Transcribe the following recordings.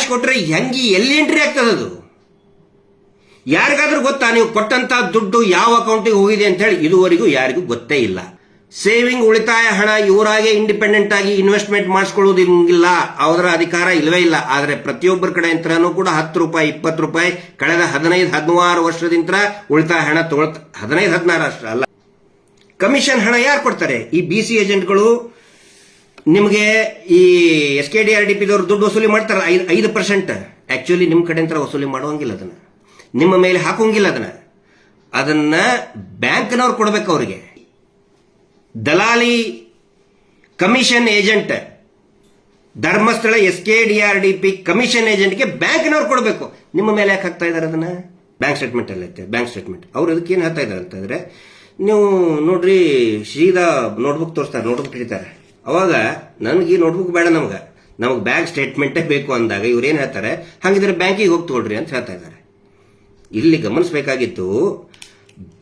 Cash ಕೊಟ್ರೆ ಹೆಂಗಿ ಎಲ್ಲಿ entry ಆಗ್ತದೆ ಅದು? ಯಾರಿಗಾದ್ರೂ ಗೊತ್ತಾ ನೀವು ಕೊಟ್ಟಂತ ದುಡ್ಡು ಯಾವ ಅಕೌಂಟಿಗೆ ಹೋಗಿದೆ ಅಂತ ಹೇಳಿ ಇದುವರೆಗೂ ಯಾರಿಗೂ ಗೊತ್ತೇ ಇಲ್ಲ. ಸೇವಿಂಗ್ ಉಳಿತಾಯ ಹಣ ಇವರಾಗೆ ಇಂಡಿಪೆಂಡೆಂಟ್ ಆಗಿ ಇನ್ವೆಸ್ಟ್ಮೆಂಟ್ ಮಾಡಿಸ್ಕೊಳ್ಳೋದಿಲ್ಲ. ಅವರ ಅಧಿಕಾರ ಇಲ್ಲವೇ ಇಲ್ಲ. ಆದರೆ ಪ್ರತಿಯೊಬ್ಬರ ಕಡೆ ಇಂತ್ರನೂ ಕೂಡ ಹತ್ತು ರೂಪಾಯಿ, ಇಪ್ಪತ್ತು ರೂಪಾಯಿ, ಕಳೆದ ಹದಿನೈದು, ಹದಿನಾರು ವರ್ಷದಿಂದ ಉಳಿತಾಯ ಹಣ ತಗೊಳ್ತ ಹದಿನೈದು, ಹದಿನಾರು ಅಷ್ಟ ಅಲ್ಲ. ಕಮಿಷನ್ ಹಣ ಯಾರು ಕೊಡ್ತಾರೆ? ಈ ಬಿ ಸಿ ಏಜೆಂಟ್ಗಳು ನಿಮಗೆ ಈ S K D R D ಪಿದವ್ರು ದುಡ್ಡು ವಸೂಲಿ ಮಾಡ್ತಾರಲ್ಲ, ಐದು ಐದು ಪರ್ಸೆಂಟ್ ಆ್ಯಕ್ಚುಲಿ ನಿಮ್ಮ ಕಡೆಯಿಂದ ವಸೂಲಿ ಮಾಡುವಂಗಿಲ್ಲ ಅದನ್ನು. ನಿಮ್ಮ ಮೇಲೆ ಹಾಕೋಂಗಿಲ್ಲ ಅದನ್ನು. ಅದನ್ನು ಬ್ಯಾಂಕ್ನವ್ರು ಕೊಡ್ಬೇಕು ಅವರಿಗೆ. ದಲಾಲಿ commission agent, Dharmasthala S K D R D P commission ಏಜೆಂಟ್ಗೆ ಬ್ಯಾಂಕ್ನವ್ರು ಕೊಡಬೇಕು. ನಿಮ್ಮ ಮೇಲೆ ಯಾಕೆ ಹಾಕ್ತಾ ಇದ್ದಾರೆ ಅದನ್ನು? ಬ್ಯಾಂಕ್ ಸ್ಟೇಟ್ಮೆಂಟ್ ಐತೆ ಬ್ಯಾಂಕ್ ಸ್ಟೇಟ್ಮೆಂಟ್. ಅವ್ರು ಅದಕ್ಕೆ ಏನು ಹಾಕ್ತಾ ಇದ್ದಾರೆ ಅಂತಂದರೆ ನೀವು ನೋಡ್ರಿ, ಸೀದಾ ನೋಟ್ಬುಕ್ ತೋರಿಸ್ತಾರೆ, ನೋಟ್ಬುಕ್ ಹಿಡಿತಾರೆ. ಅವಾಗ ನನಗೆ ಈ ನೋಟ್ಬುಕ್ ಬೇಡ ನಮಗೆ. ನಮಗೆ ಬ್ಯಾಂಕ್ ಸ್ಟೇಟ್ಮೆಂಟೇ ಬೇಕು ಅಂದಾಗ ಇವ್ರು ಏನು ಹೇಳ್ತಾರೆ? ಹಾಗಿದ್ರೆ ಬ್ಯಾಂಕಿಗೆ ಹೋಗಿ ತಗೊಳ್ರಿ ಅಂತ ಹೇಳ್ತಾ ಇದ್ದಾರೆ. ಇಲ್ಲಿ ಗಮನಿಸಬೇಕಾಗಿತ್ತು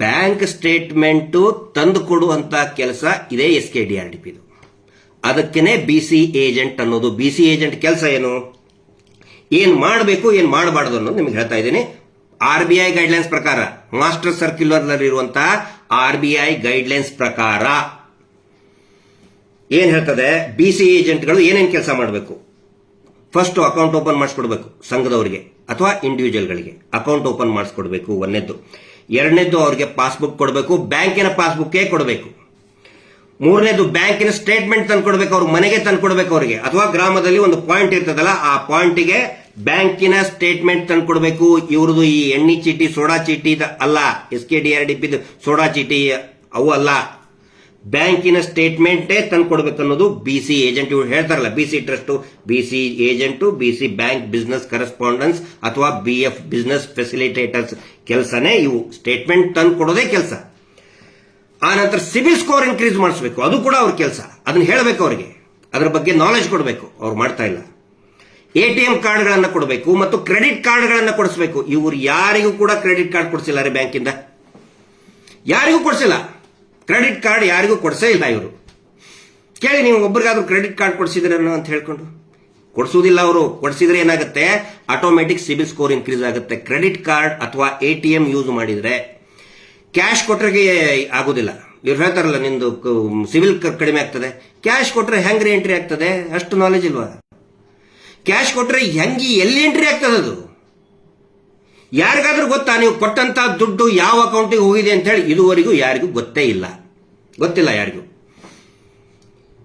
ಬ್ಯಾಂಕ್ ಸ್ಟೇಟ್ಮೆಂಟು ತಂದು ಕೊಡುವಂತ ಕೆಲಸ ಇದೇ S K D R D ಪಿದು ಅದಕ್ಕೇನೆ ಬಿ ಸಿ ಏಜೆಂಟ್ ಅನ್ನೋದು. ಬಿ ಸಿ ಏಜೆಂಟ್ ಕೆಲಸ ಏನು? ಏನು ಮಾಡಬೇಕು, ಏನು ಮಾಡಬಾರ್ದು ಅನ್ನೋದು ನಿಮ್ಗೆ ಹೇಳ್ತಾ ಇದ್ದೀನಿ. ಆರ್ ಬಿ ಐ ಗೈಡ್ಲೈನ್ಸ್ ಪ್ರಕಾರ ಮಾಸ್ಟರ್ ಸರ್ಕ್ಯುಲರ್ ಇರುವಂತಹ ಆರ್ ಬಿ ಐ ಗೈಡ್ಲೈನ್ಸ್ ಪ್ರಕಾರ ಏನ್ ಹೇಳ್ತದೆ? ಬಿ ಸಿ ಏಜೆಂಟ್ಗಳು ಏನೇನು ಕೆಲಸ ಮಾಡಬೇಕು? ಫಸ್ಟ್ ಅಕೌಂಟ್ ಓಪನ್ ಮಾಡಿಸ್ಕೊಡ್ಬೇಕು, ಸಂಘದವರಿಗೆ ಅಥವಾ ಇಂಡಿವಿಜುವಲ್ಗಳಿಗೆ ಅಕೌಂಟ್ ಓಪನ್ ಮಾಡಿಸ್ಕೊಡ್ಬೇಕು, ಒಂದನೇದ್ದು. ಎರಡನೇದ್ದು ಅವ್ರಿಗೆ ಪಾಸ್ಬುಕ್ ಕೊಡಬೇಕು, ಬ್ಯಾಂಕಿನ ಪಾಸ್ಬುಕ್ಕೇ ಕೊಡಬೇಕು. ಮೂರನೇದು ಬ್ಯಾಂಕಿನ ಸ್ಟೇಟ್ಮೆಂಟ್ ತಂದು ಕೊಡಬೇಕು ಅವ್ರ ಮನೆಗೆ ತಂದು ಕೊಡಬೇಕು ಅವರಿಗೆ. ಅಥವಾ ಗ್ರಾಮದಲ್ಲಿ ಒಂದು ಪಾಯಿಂಟ್ ಇರ್ತದಲ್ಲ, ಆ ಪಾಯಿಂಟಿಗೆ ಬ್ಯಾಂಕಿನ ಸ್ಟೇಟ್ಮೆಂಟ್ ತಂದು ಕೊಡಬೇಕು ಇವ್ರದ್ದು ಈ ಎಣ್ಣೆ ಚೀಟಿ, ಸೋಡಾ ಚೀಟಿ ಅಲ್ಲ S K D R D ಪಿದು soda ಚೀಟಿ, ಅವು ಅಲ್ಲ. ಬ್ಯಾಂಕಿನ ಸ್ಟೇಟ್ಮೆಂಟೇ ತಂದು ಕೊಡಬೇಕು ಅನ್ನೋದು ಬಿ ಸಿ ಏಜೆಂಟ್ ಇವ್ರು ಹೇಳ್ತಾರಲ್ಲ, B C trust, B C agent, B C bank business correspondence ಅಥವಾ ಬಿ ಎಫ್ ಬಿಸ್ನೆಸ್ ಫೆಸಿಲಿಟೇಟರ್ಸ್ ಕೆಲಸನೇ ಇವು. ಸ್ಟೇಟ್ಮೆಂಟ್ ತಂದು ಕೊಡೋದೇ ಕೆಲಸ. ಆ ನಂತರ ಸಿಬಿಲ್ ಸ್ಕೋರ್ ಇನ್ಕ್ರೀಸ್ ಮಾಡಿಸ್ಬೇಕು. ಅದು ಕೂಡ ಅವ್ರ ಕೆಲಸ. ಅದನ್ನ ಹೇಳಬೇಕು ಅವರಿಗೆ. ಅದರ ಬಗ್ಗೆ ನಾಲೆಜ್ ಕೊಡಬೇಕು. ಅವ್ರು ಮಾಡ್ತಾ ಇಲ್ಲ. ಎ ಟಿ ಎಂ ಕಾರ್ಡ್ಗಳನ್ನು ಕೊಡಬೇಕು ಮತ್ತು ಕ್ರೆಡಿಟ್ ಕಾರ್ಡ್ಗಳನ್ನು ಕೊಡಿಸಬೇಕು. ಇವರು ಯಾರಿಗೂ ಕೂಡ ಕ್ರೆಡಿಟ್ ಕಾರ್ಡ್ ಕೊಡಿಸಿಲ್ಲ ರೀ ಬ್ಯಾಂಕಿಂದ. ಯಾರಿಗೂ ಕೊಡಿಸಿಲ್ಲ. ಕ್ರೆಡಿಟ್ ಕಾರ್ಡ್ ಯಾರಿಗೂ ಕೊಡಿಸೇ ಇಲ್ಲ ಇವರು. ಕೇಳಿ ನೀವು ಒಬ್ರಿಗಾದ್ರೂ ಕ್ರೆಡಿಟ್ ಕಾರ್ಡ್ ಕೊಡಿಸಿದ್ರೇನು ಅಂತ ಹೇಳ್ಕೊಂಡು. ಕೊಡಿಸೋದಿಲ್ಲ ಅವರು. ಕೊಡಿಸಿದ್ರೆ ಏನಾಗುತ್ತೆ? ಆಟೋಮೆಟಿಕ್ ಸಿಬಿಲ್ ಸ್ಕೋರ್ ಇನ್ಕ್ರೀಸ್ ಆಗುತ್ತೆ. ಕ್ರೆಡಿಟ್ ಕಾರ್ಡ್ ಅಥವಾ ಎ ಟಿ ಎಂ ಯೂಸ್ ಮಾಡಿದರೆ ಕ್ಯಾಶ್ ಕೊಟ್ರಿಗೆ ಆಗೋದಿಲ್ಲ. ಇವ್ರು ಹೇಳ್ತಾರಲ್ಲ, ನಿಂದು ಸಿವಿಲ್ ಕಡಿಮೆ ಆಗ್ತದೆ. ಕ್ಯಾಶ್ ಕೊಟ್ರೆ ಹೆಂಗ್ರಿ ಎಂಟ್ರಿ ಆಗ್ತದೆ? ಅಷ್ಟು ನಾಲೆಜ್ ಇಲ್ವಾ? ಕ್ಯಾಶ್ ಕೊಟ್ಟರೆ ಹೆಂಗೆ ಎಲ್ಲಿ ಎಂಟ್ರಿ ಆಗ್ತದೆ ಅದು? ಯಾರಿಗಾದ್ರೂ ಗೊತ್ತಾ? ನೀವು ಕೊಟ್ಟಂತ ದುಡ್ಡು ಯಾವ ಅಕೌಂಟಿಗೆ ಹೋಗಿದೆ ಅಂತ ಹೇಳಿ ಇದುವರೆಗೂ ಯಾರಿಗೂ ಗೊತ್ತೇ ಇಲ್ಲ. ಗೊತ್ತಿಲ್ಲ ಯಾರಿಗೂ.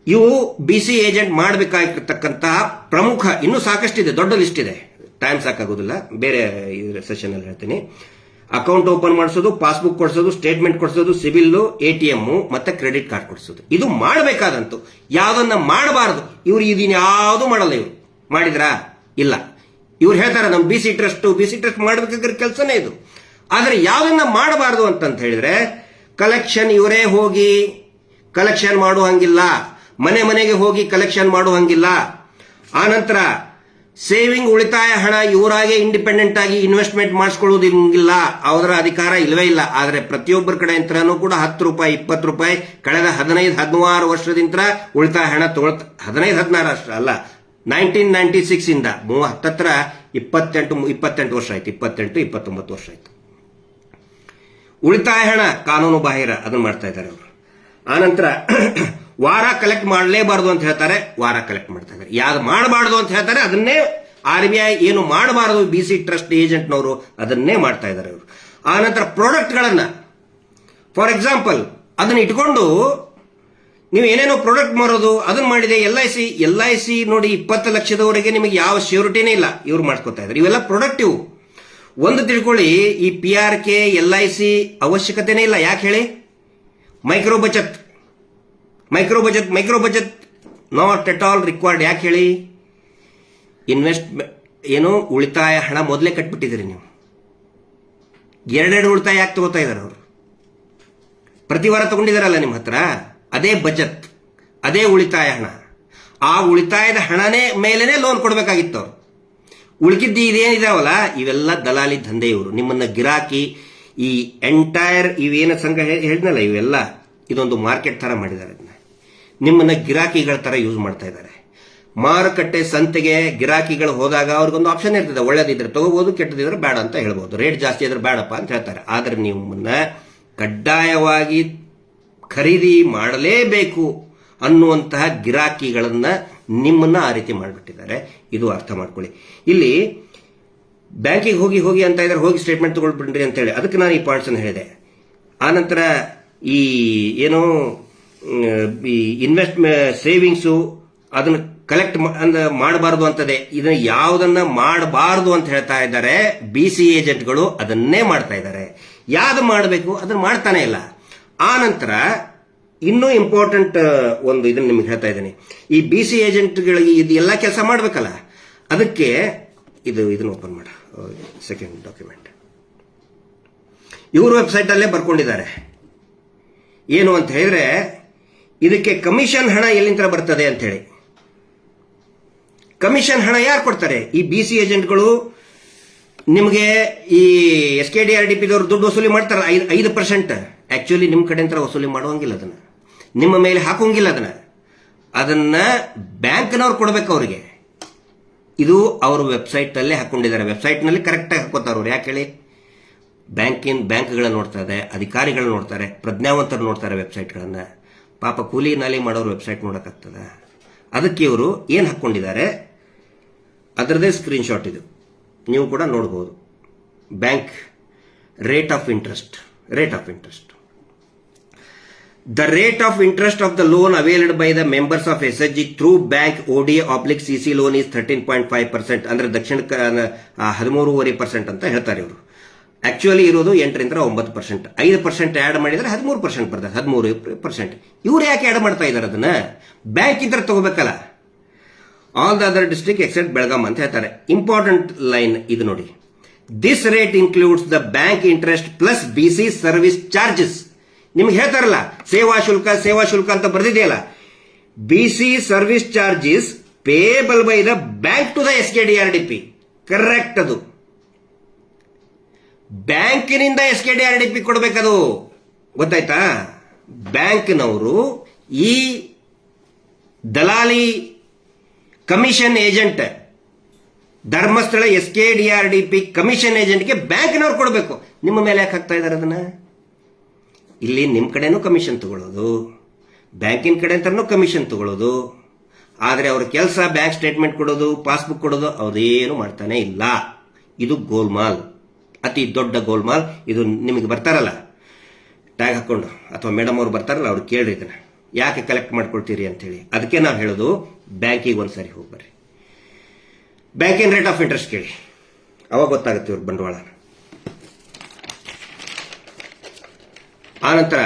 ಇವು ಬಿ ಸಿ ಏಜೆಂಟ್ ಮಾಡಬೇಕಾಗಿರ್ತಕ್ಕಂತಹ ಪ್ರಮುಖ, ಇನ್ನೂ ಸಾಕಷ್ಟಿದೆ, ದೊಡ್ಡ ಲಿಸ್ಟ್ ಇದೆ. ಟೈಮ್ ಸಾಕಾಗೋದಿಲ್ಲ. ಬೇರೆ ಸೆಷನ್ ಅಲ್ಲಿ ಹೇಳ್ತೀನಿ. ಅಕೌಂಟ್ ಓಪನ್ ಮಾಡಿಸೋದು ಪಾಸ್ಬುಕ್ ಕೊಡಿಸೋದು ಸ್ಟೇಟ್ಮೆಂಟ್ ಕೊಡಿಸೋದು ಸಿಬಿಲ್ ಎ ಟಿ ಎಂ ಮತ್ತೆ ಕ್ರೆಡಿಟ್ ಕಾರ್ಡ್ ಕೊಡಿಸೋದು. ಇದು ಮಾಡಬೇಕಾದಂತೂ. ಯಾವ್ದನ್ನ ಮಾಡಬಾರದು. ಇವ್ರು ಇದನ್ನ ಯಾವುದು ಮಾಡಲ್ಲ ಇವರು. ಮಾಡಿದ್ರಾ? ಇಲ್ಲ. ಇವ್ರು ಹೇಳ್ತಾರೆ ನಮ್ಮ B C trust B trust ಮಾಡಬೇಕಾಗಿರೋ ಕೆಲಸನೇ ಇದು. ಆದ್ರೆ ಯಾವ್ದನ್ನ ಮಾಡಬಾರದು ಅಂತಂತ ಹೇಳಿದ್ರೆ ಕಲೆಕ್ಷನ್ ಇವರೇ ಹೋಗಿ ಕಲೆಕ್ಷನ್ ಮಾಡುವಂಗಿಲ್ಲ ಮನೆ ಮನೆಗೆ ಹೋಗಿ ಕಲೆಕ್ಷನ್ ಮಾಡುವಂಗಿಲ್ಲ ಆನಂತರ ಸೇವಿಂಗ್ ಉಳಿತಾಯ ಹಣ ಇವರಾಗೆ ಇಂಡಿಪೆಂಡೆಂಟ್ ಆಗಿ ಇನ್ವೆಸ್ಟ್ಮೆಂಟ್ ಮಾಡಿಸ್ಕೊಳ್ಳೋದಿಲ್ಲ ಅವರ ಅಧಿಕಾರ ಇಲ್ಲವೇ ಇಲ್ಲ. ಆದರೆ ಪ್ರತಿಯೊಬ್ಬರ ಕಡೆ ಇಂತ್ರನೂ ಕೂಡ ಹತ್ತು ರೂಪಾಯಿ, ಇಪ್ಪತ್ತು ರೂಪಾಯಿ, ಕಳೆದ ಹದಿನೈದು, ಹದಿನಾರು ವರ್ಷದಿಂದ ಉಳಿತಾಯ ಹಣ ತಗೊಳ್ತ ಹದಿನೈದು, ಹದಿನಾರು ಅಷ್ಟ ಅಲ್ಲ. ನೈನ್ಟೀನ್ ನೈನ್ಟಿ ಸಿಕ್ಸ್ ಇಂದ ಹತ್ತತ್ರ ಇಪ್ಪತ್ತೆಂಟು ಇಪ್ಪತ್ತೆಂಟು ವರ್ಷ ಆಯ್ತು. ಇಪ್ಪತ್ತೆಂಟು, ಇಪ್ಪತ್ತೊಂಬತ್ತು ವರ್ಷ ಆಯ್ತು. ಉಳಿತಾಯ ಹಣ ಕಾನೂನು ಬಾಹಿರ ಅದನ್ನ ಮಾಡ್ತಾ ಇದ್ದಾರೆ ಅವರು. ಆನಂತರ ವಾರ ಕಲೆಕ್ಟ್ ಮಾಡಲೇಬಾರದು ಅಂತ ಹೇಳ್ತಾರೆ, ವಾರ ಕಲೆಕ್ಟ್ ಮಾಡ್ತಾ ಇದ್ದಾರೆ. ಯಾವ್ದು ಮಾಡಬಾರ್ದು ಅಂತ ಹೇಳ್ತಾರೆ, ಅದನ್ನೇ ಆರ್ ಬಿ ಐ ಏನು ಮಾಡಬಾರದು ಬಿ ಸಿ ಟ್ರಸ್ಟ್ ಏಜೆಂಟ್ನವರು ಅದನ್ನೇ ಮಾಡ್ತಾ ಇದ್ದಾರೆ ಅವರು. ಆನಂತರ ಪ್ರಾಡಕ್ಟ್ಗಳನ್ನ ಫಾರ್ ಎಕ್ಸಾಂಪಲ್ ಅದನ್ನ ಇಟ್ಕೊಂಡು ನೀವು ಏನೇನೋ ಪ್ರಾಡಕ್ಟ್ ಮಾರೋದು, ಅದನ್ನ ಮಾಡಿದೆ L I C L I C ನೋಡಿ ಇಪ್ಪತ್ತು ಲಕ್ಷದವರೆಗೆ ನಿಮಗೆ ಯಾವ ಶ್ಯೂರಿಟಿನೇ ಇಲ್ಲ, ಇವ್ರು ಮಾಡ್ಕೋತಾ ಇದ್ದಾರೆ. ಇವೆಲ್ಲ ಪ್ರಾಡಕ್ಟ್ ಇವು ಒಂದು ತಿಳ್ಕೊಳ್ಳಿ, ಈ P R K L I C ಅವಶ್ಯಕತೆನೇ ಇಲ್ಲ. ಯಾಕೆ ಹೇಳಿ? Micro Bachat micro budget, micro Bachat not at all required ಯಾಕೆ ಹೇಳಿ? ಇನ್ವೆಸ್ಟ್ ಏನು ಉಳಿತಾಯ ಹಣ ಮೊದಲೇ ಕಟ್ಬಿಟ್ಟಿದ್ದೀರಿ ನೀವು. ಎರಡೆರಡು ಉಳಿತಾಯ ಯಾಕೆ ತಗೋತಾ ಇದ್ದಾರೆ ಅವರು? ಪ್ರತಿ ವಾರ ತಗೊಂಡಿದಾರಲ್ಲ ನಿಮ್ಮ ಹತ್ರ? ಅದೇ ಬಜೆಟ್, ಅದೇ ಉಳಿತಾಯ ಹಣ. ಆ ಉಳಿತಾಯದ ಹಣನೇ ಮೇಲೇನೆ ಲೋನ್ ಕೊಡಬೇಕಾಗಿತ್ತು ಅವರು. ಉಳಿಕಿದ್ದು ಇದೇನಿದಾವಲ್ಲ ಇವೆಲ್ಲ ದಲಾಲಿ ದಂಧೆ ಇವರು ನಿಮ್ಮನ್ನ ಗಿರಾಕಿ, ಈ ಎಂಟೈರ್ ಇವೇನ ಸಂಘ ಹೇಳಿದ್ನಲ್ಲ, ಇವೆಲ್ಲ ಇದೊಂದು ಮಾರ್ಕೆಟ್ ತರ ಮಾಡಿದ್ದಾರೆ ನಿಮ್ಮನ್ನ ಗಿರಾಕಿಗಳ ತರ ಯೂಸ್ ಮಾಡ್ತಾ ಇದ್ದಾರೆ. ಮಾರುಕಟ್ಟೆ ಸಂತೆಗೆ ಗಿರಾಕಿಗಳು ಹೋದಾಗ ಅವ್ರಿಗೊಂದು ಆಪ್ಷನ್ ಇರ್ತದೆ. ಒಳ್ಳೇದಿದ್ರೆ ತಗೋಬಹುದು ಕೆಟ್ಟದಿದ್ರೆ ಬೇಡ ಅಂತ ಹೇಳ್ಬೋದು. ರೇಟ್ ಜಾಸ್ತಿ ಇದ್ರೆ ಬೇಡಪ್ಪ ಅಂತ ಹೇಳ್ತಾರೆ. ಆದ್ರೆ ನಿಮ್ಮನ್ನ ಕಡ್ಡಾಯವಾಗಿ ಖರೀದಿ ಮಾಡಲೇಬೇಕು ಅನ್ನುವಂತಹ ಗಿರಾಕಿಗಳನ್ನ ನಿಮ್ಮನ್ನ ಆ ರೀತಿ ಮಾಡಿಬಿಟ್ಟಿದ್ದಾರೆ. ಇದು ಅರ್ಥ ಮಾಡ್ಕೊಳ್ಳಿ. ಇಲ್ಲಿ, ಬ್ಯಾಂಕಿಗೆ ಹೋಗಿ ಹೋಗಿ ಅಂತ ಇದ್ದಾರೆ, ಹೋಗಿ ಸ್ಟೇಟ್ಮೆಂಟ್ ತಗೊಳ್ಬಿಡ್ರಿ ಅಂತ ಹೇಳಿ. ಅದಕ್ಕೆ ನಾನು ಈ ಪಾಯಿಂಟ್ಸ್ ಅನ್ನು ಹೇಳಿದೆ. ಆನಂತರ ಈ ಏನು, ಈ ಇನ್ವೆಸ್ಟ್ ಸೇವಿಂಗ್ಸು ಅದನ್ನ ಕಲೆಕ್ಟ್ ಮಾಡಬಾರದು ಅಂತದೆ. ಇದನ್ನ ಯಾವುದನ್ನ ಮಾಡಬಾರದು ಅಂತ ಹೇಳ್ತಾ ಇದ್ದಾರೆ ಬಿ ಸಿ ಏಜೆಂಟ್ಗಳು ಅದನ್ನೇ ಮಾಡ್ತಾ ಇದ್ದಾರೆ. ಯಾವ್ದು ಮಾಡಬೇಕು? ಅದನ್ನ ಮಾಡ್ತಾನೆ ಇಲ್ಲ. ಆ ನಂತರ ಇನ್ನೂ ಇಂಪಾರ್ಟೆಂಟ್ ಒಂದು ಇದನ್ನ ನಿಮ್ಗೆ ಹೇಳ್ತಾ ಇದ್ದೀನಿ. ಈ ಬಿ ಸಿ ಏಜೆಂಟ್ಗಳಿಗೆ ಇದು ಎಲ್ಲ ಕೆಲಸ ಮಾಡಬೇಕಲ್ಲ, ಅದಕ್ಕೆ ಇದು, ಇದನ್ನ ಓಪನ್ ಮಾಡ. ಸೆಕೆಂಡ್ ಡಾಕ್ಯುಮೆಂಟ್ ಇವ್ರ ವೆಬ್ಸೈಟ್ ಅಲ್ಲೇ ಬರ್ಕೊಂಡಿದ್ದಾರೆ. ಏನು ಅಂತ ಹೇಳಿದ್ರೆ, ಇದಕ್ಕೆ ಕಮಿಷನ್ ಹಣ ಎಲ್ಲಿಂದ ಬರ್ತದೆ ಅಂತ ಹೇಳಿ. ಕಮಿಷನ್ ಹಣ ಯಾರು ಕೊಡ್ತಾರೆ? ಈ ಬಿ ಸಿ ಏಜೆಂಟ್ಗಳು ನಿಮಗೆ ಈ S K D R D ಪಿದವರು ದುಡ್ಡು ವಸೂಲಿ ಮಾಡ್ತಾರೆ ಐದು ಐದು ಪರ್ಸೆಂಟ್ ಆಕ್ಚುಲಿ ನಿಮ್ಮ ಕಡೆ ವಸೂಲಿ ಮಾಡುವಂಗಿಲ್ಲ ಅದನ್ನ. ನಿಮ್ಮ ಮೇಲೆ ಹಾಕೋಂಗಿಲ್ಲ ಅದನ್ನ. ಅದನ್ನ ಬ್ಯಾಂಕ್ನವ್ರು ಕೊಡ್ಬೇಕು ಅವರಿಗೆ. ಇದು ಅವ್ರ ವೆಬ್ಸೈಟ್ ಅಲ್ಲೇ ಹಾಕೊಂಡಿದ್ದಾರೆ. ವೆಬ್ಸೈಟ್ನಲ್ಲಿ ಕರೆಕ್ಟ್ ಆಗಿ ಹಾಕೋತಾರೆ ಅವ್ರು. ಯಾಕೆ ಹೇಳಿ? ಬ್ಯಾಂಕಿನ ಬ್ಯಾಂಕ್ಗಳ ನೋಡ್ತಾರೆ ಅಧಿಕಾರಿಗಳು ನೋಡ್ತಾರೆ ಪ್ರಜ್ಞಾವಂತರು ನೋಡ್ತಾರೆ ವೆಬ್ಸೈಟ್ಗಳನ್ನ. ಪಾಪ ಕೂಲಿ ನಾಲಿ ಮಾಡೋರು ವೆಬ್ಸೈಟ್ ನೋಡಕ್ಕಾಗ್ತದ? ಅದಕ್ಕೆ ಇವರು ಏನು ಹಾಕ್ಕೊಂಡಿದ್ದಾರೆ ಅದರದೇ ಸ್ಕ್ರೀನ್ಶಾಟ್ ಇದು. ನೀವು ಕೂಡ ನೋಡಬಹುದು bank rate of interest rate of interest the rate of interest of the loan availed by the members of S H G through bank OD oblique C C loan is thirteen point five percent ಅಂದ್ರೆ ದಕ್ಷಿಣ ಹದಿಮೂರುವರೆ percent ಅಂತ ಹೇಳ್ತಾರೆ ಇವರು. Actually ಇರೋದು ಎಂಟರಿಂದ ಒಂಬತ್ತು percent ಐದು percent add ಮಾಡಿದ್ರೆ ಹದಿಮೂರು ಪರ್ಸೆಂಟ್ ಬರ್ತದೆ, ಹದಿಮೂರು ಪರ್ಸೆಂಟ್ ಇವ್ರು ಯಾಕೆ ಆಡ್ ಮಾಡ್ತಾ ಇದ್ದಾರೆ ಅದನ್ನ? ಬ್ಯಾಂಕ್ ಇದ್ರೆ ತಗೋಬೇಕಲ್ಲ. All the other district except Belgaum ಅಂತ ಹೇಳ್ತಾರೆ. ಇಂಪಾರ್ಟೆಂಟ್ ಲೈನ್ ಇದು ನೋಡಿ. This rate includes the bank interest plus B C service charges ನಿಮ್ಗೆ ಹೇಳ್ತಾರಲ್ಲ, ಸೇವಾ ಶುಲ್ಕ ಸೇವಾ ಶುಲ್ಕ ಅಂತ ಬರ್ದಿದೆಯಲ್ಲ. B C service charges payable by the bank to the S K D R D P correct ಅದು. ಬ್ಯಾಂಕಿನಿಂದ S K D R D P ಕೊಡಬೇಕದು. ಗೊತ್ತಾಯ್ತಾ? ಬ್ಯಾಂಕ್ನವರು ಈ ದಲಾಲಿ commission agent, Dharmasthala S K D R D P commission ಏಜೆಂಟ್ಗೆ ಬ್ಯಾಂಕ್ನವ್ರು ಕೊಡಬೇಕು. ನಿಮ್ಮ ಮೇಲೆ ಯಾಕೆ ಹಾಕ್ತಾ ಇದ್ದಾರೆ ಅದನ್ನ? ಇಲ್ಲಿ ನಿಮ್ಮ ಕಡೆನೂ ಕಮಿಷನ್ ತಗೊಳ್ಳೋದು, ಬ್ಯಾಂಕಿನ ಕಡೆ ಅಂತಾನೂ ಕಮಿಷನ್ ತಗೊಳ್ಳೋದು, ಆದರೆ ಅವ್ರ ಕೆಲಸ ಬ್ಯಾಂಕ್ ಸ್ಟೇಟ್ಮೆಂಟ್ ಕೊಡೋದು, ಪಾಸ್ಬುಕ್ ಕೊಡೋದು, ಅವರೇನು ಮಾಡ್ತಾನೆ ಇಲ್ಲ. ಇದು ಗೋಲ್ಮಾಲ್, ಅತಿ ದೊಡ್ಡ ಗೋಲ್ಮಾಲ್. ಇದು ನಿಮಗೆ ಬರ್ತಾರಲ್ಲ, ಟ್ಯಾಗ್ ಹಾಕೊಂಡು, ಅಥವಾ ಮೇಡಮ್ ಅವ್ರು ಬರ್ತಾರಲ್ಲ, ಅವ್ರು ಕೇಳ್ರಿ ಇದನ್ನ. ಯಾಕೆ ಕಲೆಕ್ಟ್ ಮಾಡ್ಕೊಳ್ತೀರಿ ಅಂತೇಳಿ. ಅದಕ್ಕೆ ನಾವು ಹೇಳೋದು, ಬ್ಯಾಂಕಿಗೆ ಒಂದ್ಸರಿ ಹೋಗಿ ಬರ್ರಿ ಬ್ಯಾಂಕಿನ ರೇಟ್ ಆಫ್ ಇಂಟ್ರೆಸ್ಟ್ ಕೇಳಿ. ಅವಾಗ ಗೊತ್ತಾಗುತ್ತೆ ಇವ್ರ ಬಂಡವಾಳ ಆನಂತರ